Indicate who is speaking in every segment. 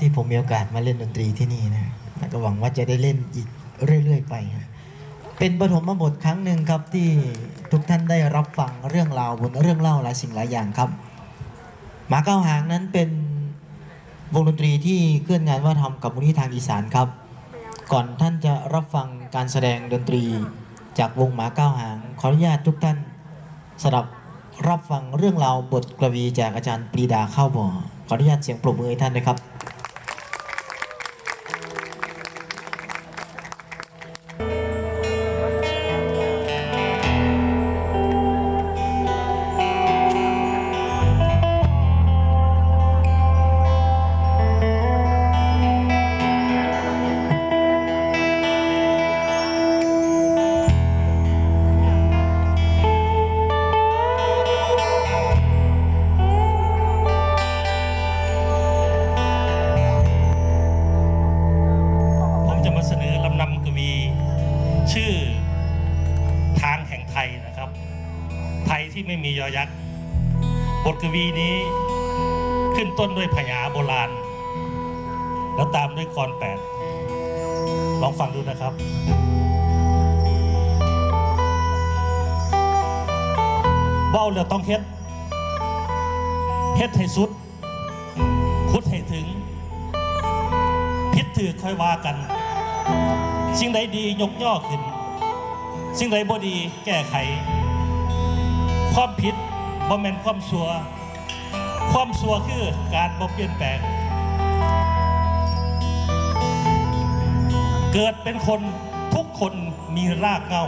Speaker 1: ที่ผมมีโอกาสมาเล่นดนตรีที่นี่นะแล้วก็หวังว่าจะได้เล่นอีกเรื่อย ๆ ไปนะเป็นปฐมบทครั้งหนึ่งครับที่ทุกท่านได้รับฟังเรื่องราวบนเรื่องเล่าหลายสิ่งหลายอย่างครับหมาเก้าหางนั้นเป็นวงดนตรีที่เคลื่อนงานว่าทำกับมูลนิธิทางอีสานครับ ก่อนท่านจะรับฟังการแสดงดนตรีจากวงหมาเก้าหาง ขออนุญาตทุกท่านสดับรับฟังเรื่องราวบทกวีจากอาจารย์ปรีดาเข้าบ่อขออนุญาตเสียงปรบมือให้ท่านนะครับี
Speaker 2: ชื่อทางแห่งไทยนะครับ ไทยที่ไม่มียอยักษ์ บทกวีนี้ขึ้นต้นด้วยพญาโบราณ แล้วตามด้วยกรแปดลองฟังดูนะครับเว้าแล้วต้องเฮ็ด เฮ็ดให้สุด คุดให้ถึง พิษถือค่อยว่ากัน สิ่งใดดียกย่อขึ้น สิ่งใดบ่ดีแก้ไข ความผิดบ่แม่นความสัว ความสัวคือการบ่เปลี่ยนแปลง เกิดเป็นคนทุกคนมีรากเหง้า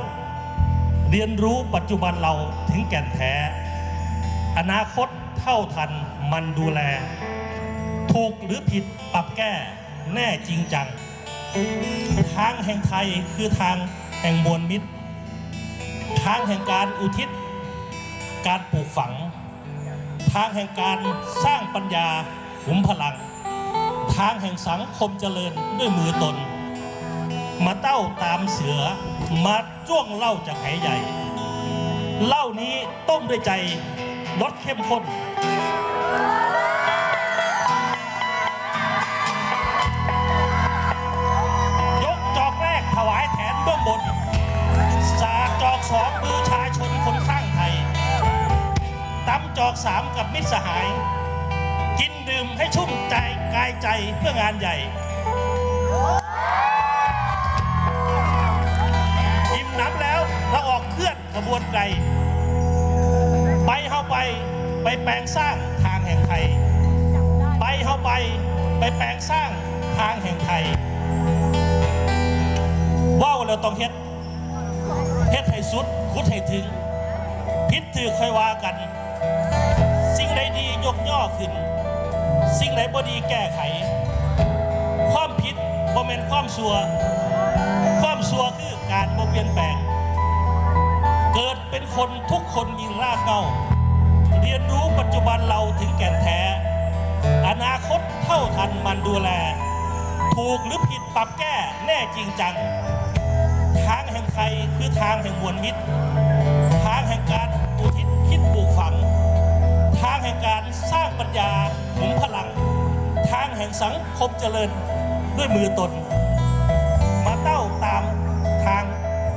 Speaker 2: เรียนรู้ปัจจุบันเราถึงแก่นแท้ อนาคตเท่าทันมันดูแล ถูกหรือผิดปรับแก้แน่จริงจัง ทางแห่งไทยคือทางแห่งมวลมิตร ทางแห่งการอุทิศ การปลูกฝัง ทางแห่งการสร้างปัญญาขุมพลัง ทางแห่งสังคมเจริญด้วยมือตน มาเต้าตามเสือ มาจ้วงเล่าจากไหใหญ่ เหล้านี้ต้มด้วยใจรสเข้มข้น มิตรสหาย กินดื่มให้ชุ่มใจกายใจเพื่องานใหญ่อิ่มน้ำแล้วเราออกเคลื่อนขบวนไกล ไปเข้าไปไปแปลงสร้างทางแห่งไทย ไปเข้าไปไปแปลงสร้างทางแห่งไทยว่าวเราต้องเฮ็ดเฮ็ดให้สุดคุดให้ถึง พิษถือค่อยว่ากัน ยกย่อขึ้น สิ่งใดบ่ดีแก้ไข ความผิดบ่แม่นความสัว ความสัวคือการบ่เปลี่ยนแปลง เกิดเป็นคนทุกคนมีรากเหง้า เรียนรู้ปัจจุบันเราถึงแก่นแท้ อนาคตเท่าทันมันดูแล ถูกหรือผิดปรับแก้แน่จริงจัง ทางแห่งไทยคือทางแห่งมวลมิตร สังคมเจริญด้วยมือตน มาเต้าตามทาง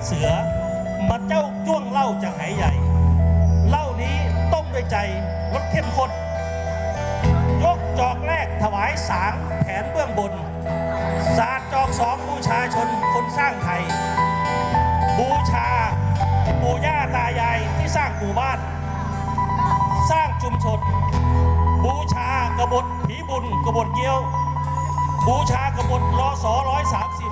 Speaker 2: เสือ มาเจ้าจ้วงเหล่าจากไหใหญ่เหล่านี้ต้มด้วยใจรสเข้มข้นยกจอกแรกถวายสางแผนเบื้องบน ศาสตร์จอกสองบูชาชนคนสร้างไทย บูชาปู่ย่าตายายที่สร้างหมู่บ้าน สร้างชุมชน บูชากบฏผีบุญกบฏเกี้ยว บูชากบฏรอสอร้อยสามสิบ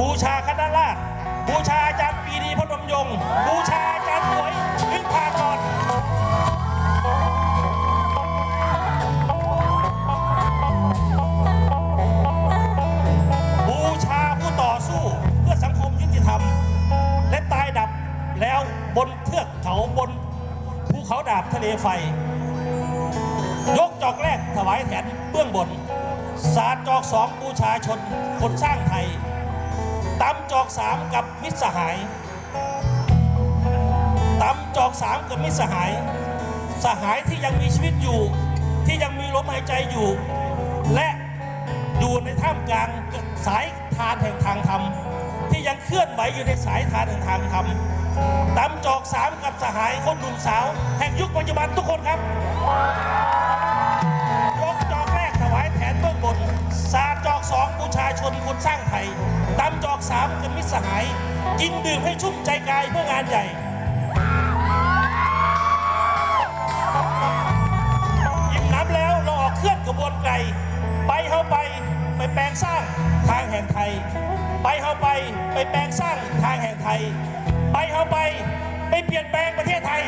Speaker 2: บูชาคณะราษฎรบูชาอาจารย์ปีดีพนมยงค์บูชาอาจารย์หวยลึกพากรบูชาผู้ต่อสู้เพื่อสังคมยุติธรรม และตายดับแล้วบนเทือกเขาบนภูเขาดาบทะเลไฟ วายแถนเบื้องบนสาดจอกสองบูชาชนคนสร้างไทยตำจอกสามกับมิตรสหายตำจอกสามกับมิตรสหาย สหายที่ยังมีชีวิตอยู่ ที่ยังมีลมหายใจอยู่ และดูในท่ามกลางสายทานแห่งทางธรรม ที่ยังเคลื่อนไหวอยู่ในสายทานแห่งทางธรรมตำจอกสามกับสหายคนหนุ่มสาว แห่งยุคปัจจุบันทุกคนครับ ชนคนสร้างไทยตำจอกสามกับมิตรสหาย กินดื่มให้ชุ่มใจกายเพื่องานใหญ่อิ่มน้ำแล้วเราออกเคลื่อนกระบวนไกล ไปเฮาไปไปแปลงสร้างทางแห่งไทย ไปเฮาไปไปแปลงสร้างทางแห่งไทย ไปเฮาไปไปเปลี่ยนแปลงประเทศไทย